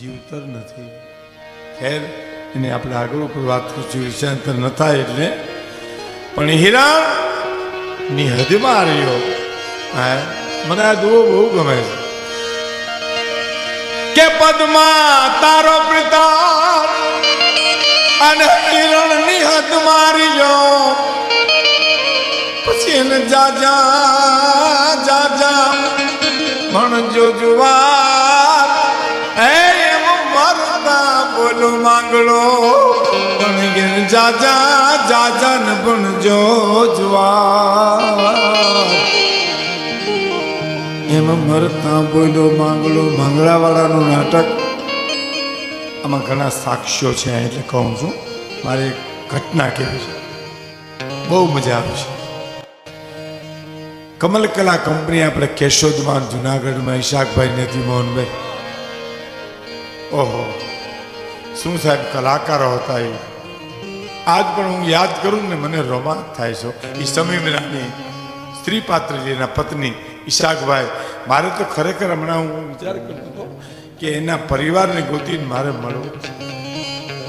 જીવતર નથી. ખેર, એને આપણે આગળ ઉપર વાત કરશું વિષયાંતર ન થાય એટલે. પણ હીરા ની હદમાં રહ્યો. હા, મને આ દુઓ બહુ ગમે છે. કે પદમાં તારો પ્રતાપ અને હિરણની હદ માર્યો પછી એને જાજા જાજા જા જો ભણજો બોલો માંગડો પણ કે જાજા જા જા જા જુવાર એમાં મરતા બોલો માંગલો. માંગલાવાળાનું નાટક આમાં ઘણા સાક્ષ્યો છે, એટલે કહું છું. મારે ઘટના કેવી છે. બહુ મજા આવે છે. કમલ કલા કંપની આપણે કેશોદમાં, જુનાગઢમાં, ઈશાકભાઈ નથી મોહનભાઈ. ઓહો. શું સાહેબ કલાકારો હતા એ? આજ પણ હું યાદ કરું ને મને રોમાંચ થાય છે. એ સમીમરાની સ્ત્રી પાત્રજીના પત્ની ઈશાકભાઈ, મારે તો ખરેખર હમણાં હું વિચાર કરતો હતો કે એના પરિવારને ગોતીને મારે મળવું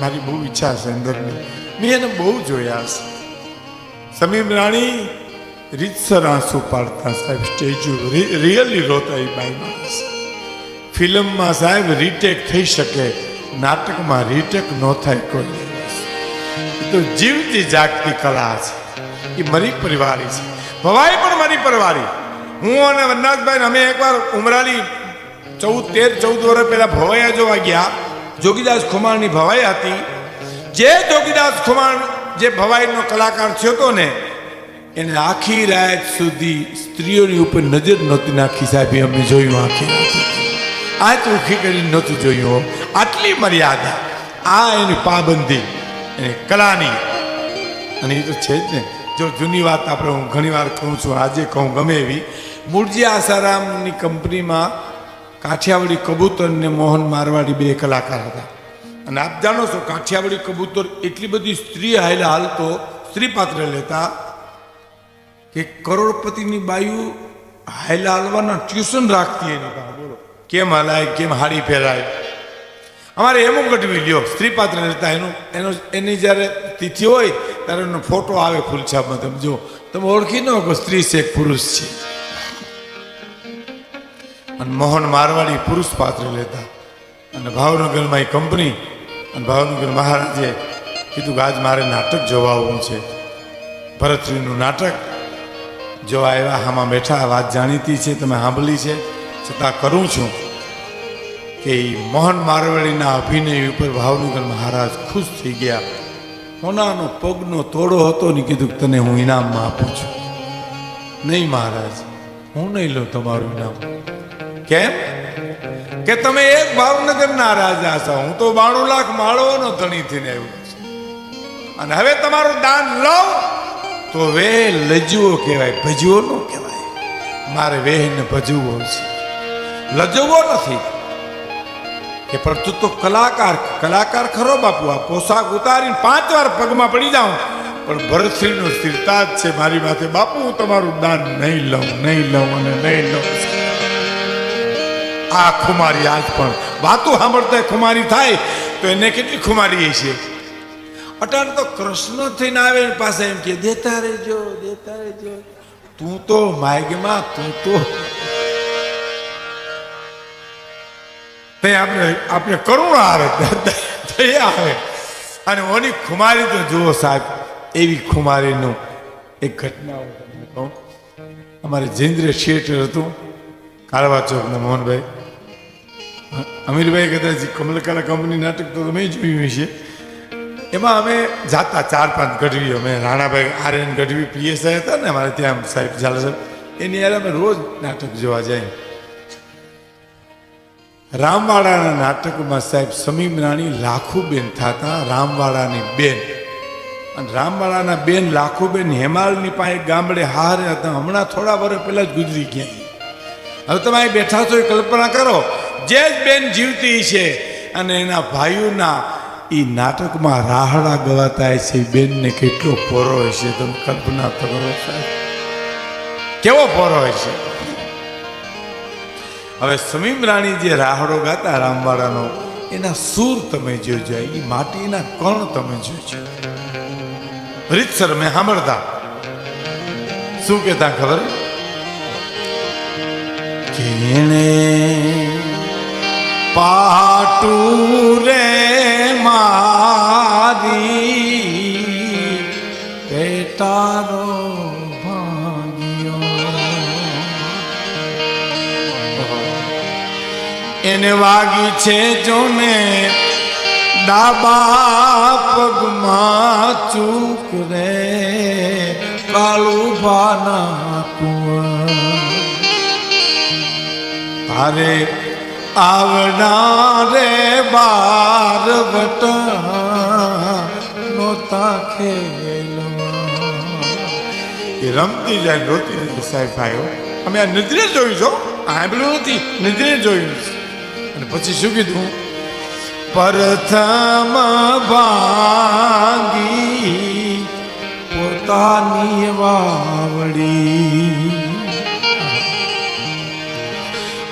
મારી બહુ ઈચ્છા છે અંદરની. મેં એને બહુ જોયા છે. સમીમ રાણી રીતસર આંસુ પાડતા સાહેબ, સ્ટેચ્યુ રિયલી રોતા એ બાઈ માણસ ફિલ્મમાં સાહેબ રીટેક થઈ શકે નાટકમાં રીટેક ન થાય કોઈ તો જીવતી જાગતી કલા છે. એ મારી પરિવારી છે. ભવાઈ પણ મારી પરિવારી. હું અને વનરાજભાઈ અમે એકવાર ઉમરાલી ચૌદ, તેર, ચૌદ વર્ષ પહેલા ભવાયા જોવા ગયા. જોગીદાસ ખુમાણની ભવાઈ હતી. જે જોગીદાસ ખુમાણ જે ભવાઈનો કલાકાર થયો હતો ને, એને આખી રાત સુધી સ્ત્રીઓની ઉપર નજર નહોતી નાખી સાહેબ અમે જોયું આખી રાત આંખ ઉખી કરી નહોતું જોયું. આટલી મર્યાદા, આ એની પાબંદી, એની કલાની. અને એ તો છે જ ને, જો જૂની વાત આપણે હું ઘણી વાર કહું છું, આજે કહું ગમે એવી, મૂળજી આસારામની કંપનીમાં કાઠિયાવાડી કબૂતર ને મોહન મારવાડી બે કલાકાર હતા. અને આપ જાણો છો, કાઠિયાવાડી કબૂતર એટલી બધી સ્ત્રી હાયલા હાલતો સ્ત્રી પાત્ર લેતા કે કરોડપતિની બાયુ હાયલા હાલવાના ટ્યુશન રાખતી એની પાસે. બોલો, કેમ હલાય, કેમ હાડી પહેરાય અમારે એમ ગઢવી લ્યો સ્ત્રી પાત્ર લેતા એનું, એનો, એની જ્યારે તિથિ હોય, ત્યારે એનો ફોટો આવે ફૂલછાપમાં તમે જો તમે ઓળખી ન કે સ્ત્રી છે પુરુષ છે. અને મોહન મારવાડી પુરુષ પાત્ર લેતા અને ભાવનગરમાં એ કંપની, અને ભાવનગર મહારાજે કીધું કે આજ મારે નાટક જોવા આવવું છે. ભરતશ્રીનું નાટક. જોવા આવ્યા આમાં બેઠા વાત જાણીતી છે, તમે સાંભળી છે. છતાં કરું છું. કે મોહન મારવાડીના અભિનય ઉપર ભાવનગર મહારાજ ખુશ થઈ ગયા. કોનાનો પગનો તોડો હતો ને કીધું તને હું ઇનામમાં આપું છું. નહીં મહારાજ, હું નહીં લઉં તમારું ઇનામ. કેમ? કે તમે એક ભાવનગરના રાજા છો. હું તો બાણું લાખ માળવાનો ધણી થઈને આવ્યો છું. અને હવે તમારું દાન લઉં તો વે લજવો કહેવાય ભજવો ન કહેવાય. મારે વેહને ભજવો છે. લજવો નથી. કે પણ તું તો કલાકાર કલાકાર ખરો બાપુ, આ પોશાક ઉતારીને પાંચ વાર પગમાં પડી જાઉં. પણ ભરતશ્રીનો સ્થિરતા જ છે મારી માથે. બાપુ, હું તમારું દાન નહીં લઉં નહીં લઉં અને નહીં લઉં. આ ખુમારી આજ પણ. વાતો સાંભળતા ખુમારી થાય, તો એને કેટલી ખુમારી છે અટાણ તો કૃષ્ણ થઈને આવે પાસે એમ કે, દેતા રહેજો દેતા રહેજો. તું તો માયગમાં તું તો તે આપણે આપણે કરુણા આવે દયા આવે. અને ઓની ખુમારી તો જુઓ સાહેબ, એવી ખુમારીનું એક ઘટના કહું. અમારે જૈન્દ્ર થિયેટર હતું, કાળવા ચોકના મોહનભાઈ. અમીરભાઈ કદાચ કમલકલા કંપની નાટક તો તમે જોયું છે એમાં અમે જાતા ચાર પાંચ ગઢવી અમે રાણાભાઈ આર્યન ગઢવી, પીએસઆઈ હતા ને અમારે ત્યાં સાહેબ ઝાલા સાહેબ. એની યાર અમે રોજ નાટક જોવા જાય. રામવાડાના નાટકમાં સાહેબ સમીમ રાણી લાખુબેન થતા, રામવાડાની બેન. અને રામવાડાના બેન લાખુબેન હેમાલની પાસે ગામડે હારે હતા. હમણાં થોડા વર્ષ પહેલા જ ગુજરી ગયા. હવે તમે અહીં બેઠા છો એ કલ્પના કરો. જે જ બેન જીવતી છે અને એના ભાઈઓના એ નાટકમાં રાહડા ગવાતા છે. એ બેનને કેટલો પોરો હોય છે. તમે કલ્પના તો કરો સાહેબ. કેવો પોરો હોય છે? હવે સમીમ રાણી જે રાહડો ગાતા રામવાડાનો, એના સૂર તમે જોજો એ માટીના કણ તમે જોજો. રીતસર મેં સાંભળતા. શું કહેતા ખબર? કેણે પાટું રે એને વાગી છે જોને, ડાબા પગમાં ચૂક રે કાળું બાના કુંવર. તારે આવનારે બાર વટા નોતા ખેલવા. રમતી જાય, રોતી સાહેબ ભાઈઓ. અમે આ નિદ્રે જોયું છો આંબલું નથી નજરે જોયું છે. અને પછી શું કીધું? પ્રથમ ભાંગી પોતાની વાવડી.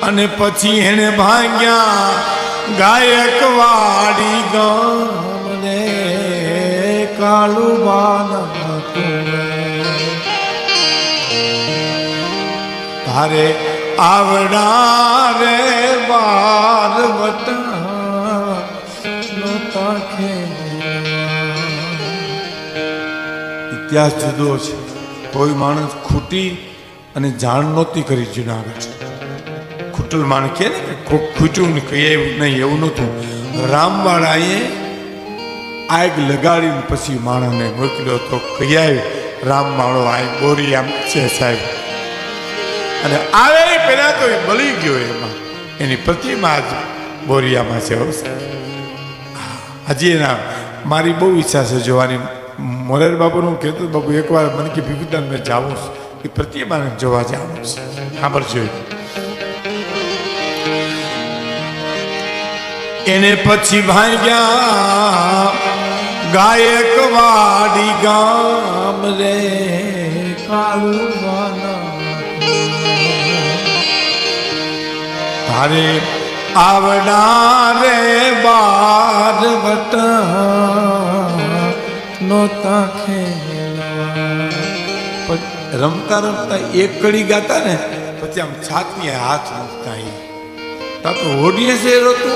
અને પછી એને ભાંગ્યા ગાયક વાડી ગામને કાળું બાન તારે આવડારે બાર ઇતિહાસ જુદો છે. કોઈ માણસ ખૂટી અને જાણ નહોતી કરી જુનાગઢ ખૂટલ માણ કે ને ખૂટ્યું કહીએ નહીં, એવું નહોતું. રામવાળાએ આગ લગાડીને પછી માણસને મોકલ્યો તો કહી આવી રામ માળો આ બોરી આમ છે સાહેબ. અને આવે પહેલા તો એ બળી ગયો એમાં. એની પ્રતિમા જ બોરિયામાં છે હજી એના મારી બહુ ઈચ્છા છે જોવાની. મોરેર હું કહેતો બાપુ, એકવાર મને કે ભીખુદાન મેં જાઉં છું. એ પ્રતિમાને જોવા જાઉં છે. સાંભળજો એને પછી ભાગ્યા ગાયક વાડી ગામ રે, કાળું તારે આવનારે બાર વટા નોતા રમતા રમતા એક કડી ગાતા ને, પછી આમ છાતીએ હાથ મૂકતા એ. તા તો ઓડિયન્સ રોતું,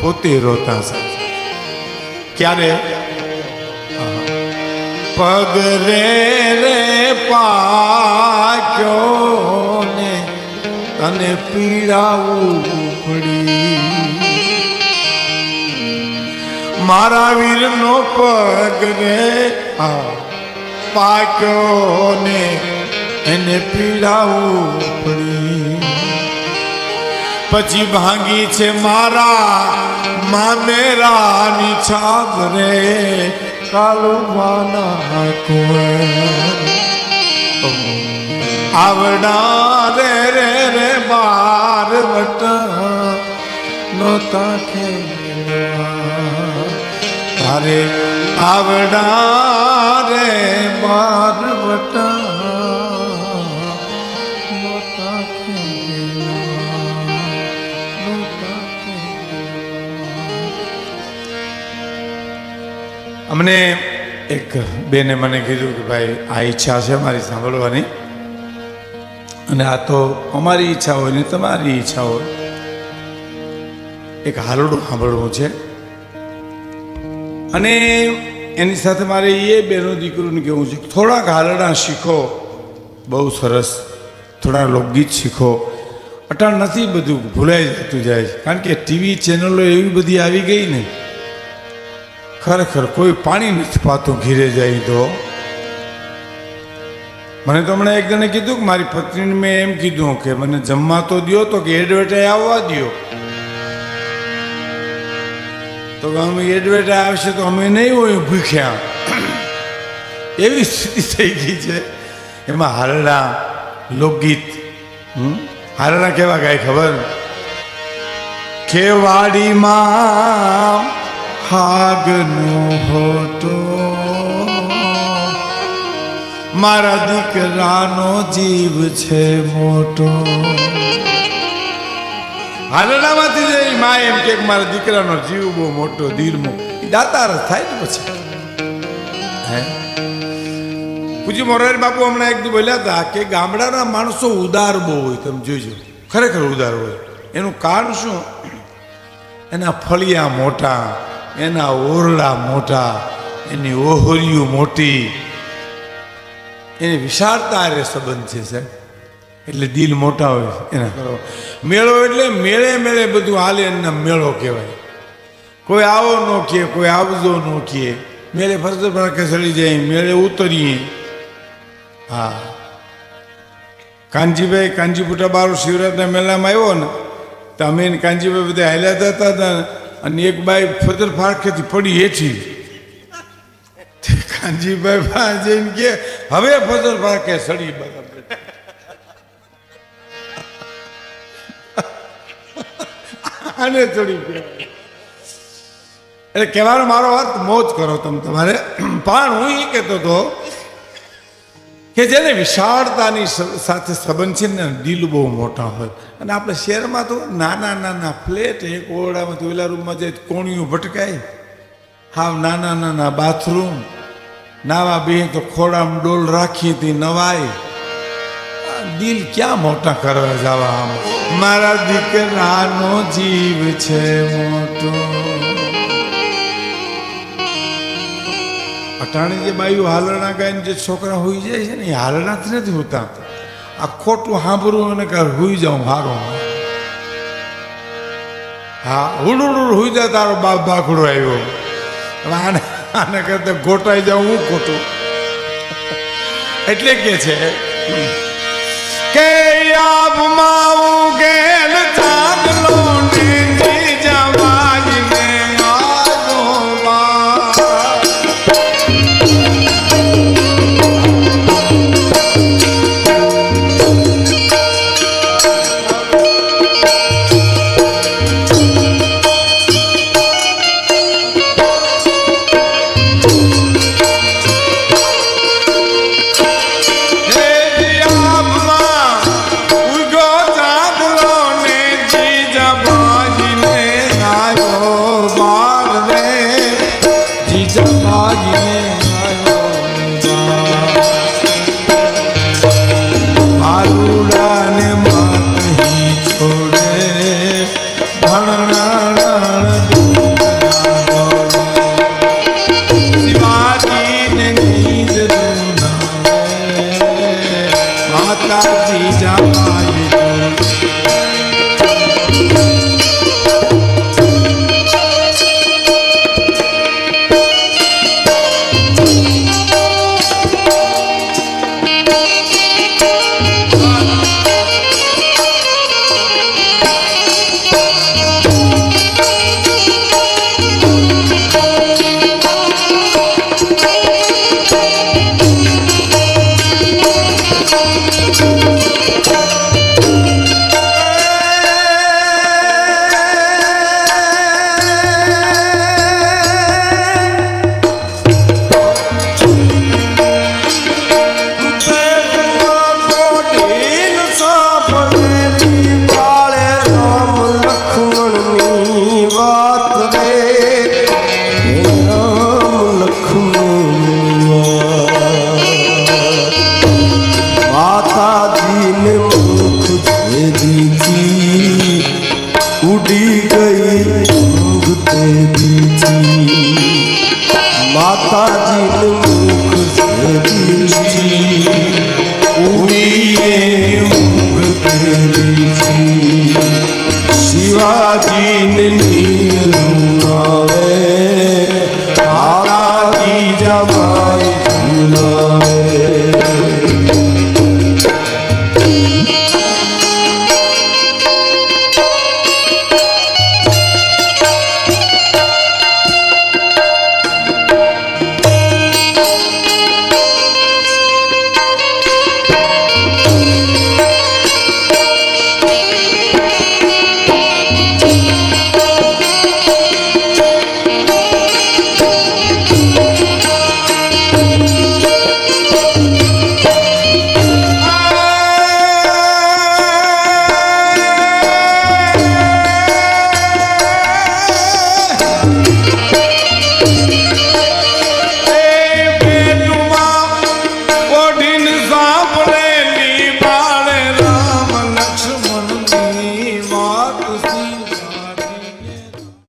પોતે રોતા સાથે. ક્યારે? પગ રે રે પાક્યો. તને પીડાવું પડી મારા વીર નો પગ રે પાક્યો ને એને પીડાવું પડી પછી ભાંગી છે મારા મામેરાની છાપ રે કાલુ માના કુંવર. આવડા રે બાર વટ નોતા ખેલવા તારે આવડા રે બાર વટા. અમને એક બેને મને કીધું કે ભાઈ આ ઈચ્છા છે મારી સાંભળવાની અને આ તો અમારી ઈચ્છા હોય ને તમારી ઈચ્છા હોય. એક હાલડું સાંભળવું છે. અને એની સાથે મારે એ બેનો દીકરીને કહેવું છે થોડાક હાલડા શીખો. બહુ સરસ. થોડા લોકગીત શીખો. અટાણ નથી બધું ભૂલાઈ જતું જાય છે. કારણ કે ટીવી ચેનલો એવી બધી આવી ગઈ ને. ખરેખર કોઈ પાણી નથી પાતું ઘીરે જાય તો. મને તો હમણાં એક જણે કીધું કે મારી પત્નીને મેં એમ કીધું કે મને જમવા તો દ્યો તો કે એડવર્ટાઈ આવવા દ્યો. તો અમે એડવર્ટાઈ આવશે તો અમે નહીં હોય ભૂખ્યા. એવી સ્થિતિ થઈ ગઈ છે. એમાં હાલડા લોકગીત, હમ? હાલડા કેવા ગાય ખબર? ખેવાડીમાં હાગનો હોટો મારા દીકરાનો જીવ છે મોટો. હાલડામાંથી જઈ મા એમ કે મારા દીકરાનો જીવ બહુ મોટો, ધીરમો. ઈ દાતાર થાય ને પછી. હે? પૂજી મોરારી બાપુ હમણાં એક બોલ્યા હતા કે ગામડાના માણસો ઉદાર બહુ હોય, તમે જોઈજો. ખરેખર ઉદાર હોય. એનું કારણ શું? એના ફળિયા મોટા, એના ઓરડા મોટા, એની ઓહરીઓ મોટી એની વિશાળતા હારે સંબંધ છે, સાહેબ. એટલે દિલ મોટા હોય એના કરો મેળો એટલે મેળે મેળે બધું હાલે એના મેળો કહેવાય. કોઈ આવો ન કહે, કોઈ આવજો ન કહે. મેળે ફરજ કે ચડી જાય, મેળે ઉતરીએ. હા. કાનજીભાઈ કાનજીપુટા બારો શિવરાત્રના મેળામાં આવ્યો ને, તો અમે એને કાનજીભાઈ બધા હાલ્યા જતા હતા અને એક બાઈ ફતર ફાળખેથી પડી હેઠી. કાનજીભાઈ પાસે જઈને કે હવે ફજર પાકે સડી બરાબર. ચડી કહેવાય. એટલે કહેવાનો મારો અર્થ મોજ કરો તમે તમારે. પણ હું એ કહેતો હતો કે જેને વિશાળતાની સાથે સંબંધ છે ને ડીલ બહુ મોટા હોય. અને આપણે શહેરમાં તો નાના નાના ફ્લેટ, એક ઓરડામાંથી ઓલા રૂમમાં જઈ કોણીઓ ભટકાય. હાવ નાના નાના બાથરૂમ. નાવા બે તો ખોડામાં ડોલ રાખી હતી નવાય દિલ ક્યાં મોટા કરવા જવા આમ? મારા દીકરાનો જીવ છે મોટો. અટાણે જે બાયું હાલણા ગાઈને જે છોકરા હોઈ જાય છે ને, એ હાલણાથી નથી હોતા. આ ખોટું સાંભળવું અને કાં હોઈ જાઉં હારો. હા હુડુડુડ હોઈ જાય તારો બાપ ભાખડો આવ્યો. હવે આને આને કરતા ગોટાઈ જાઉં હું ખોટું એટલે કે છે કે આબમાં Thank.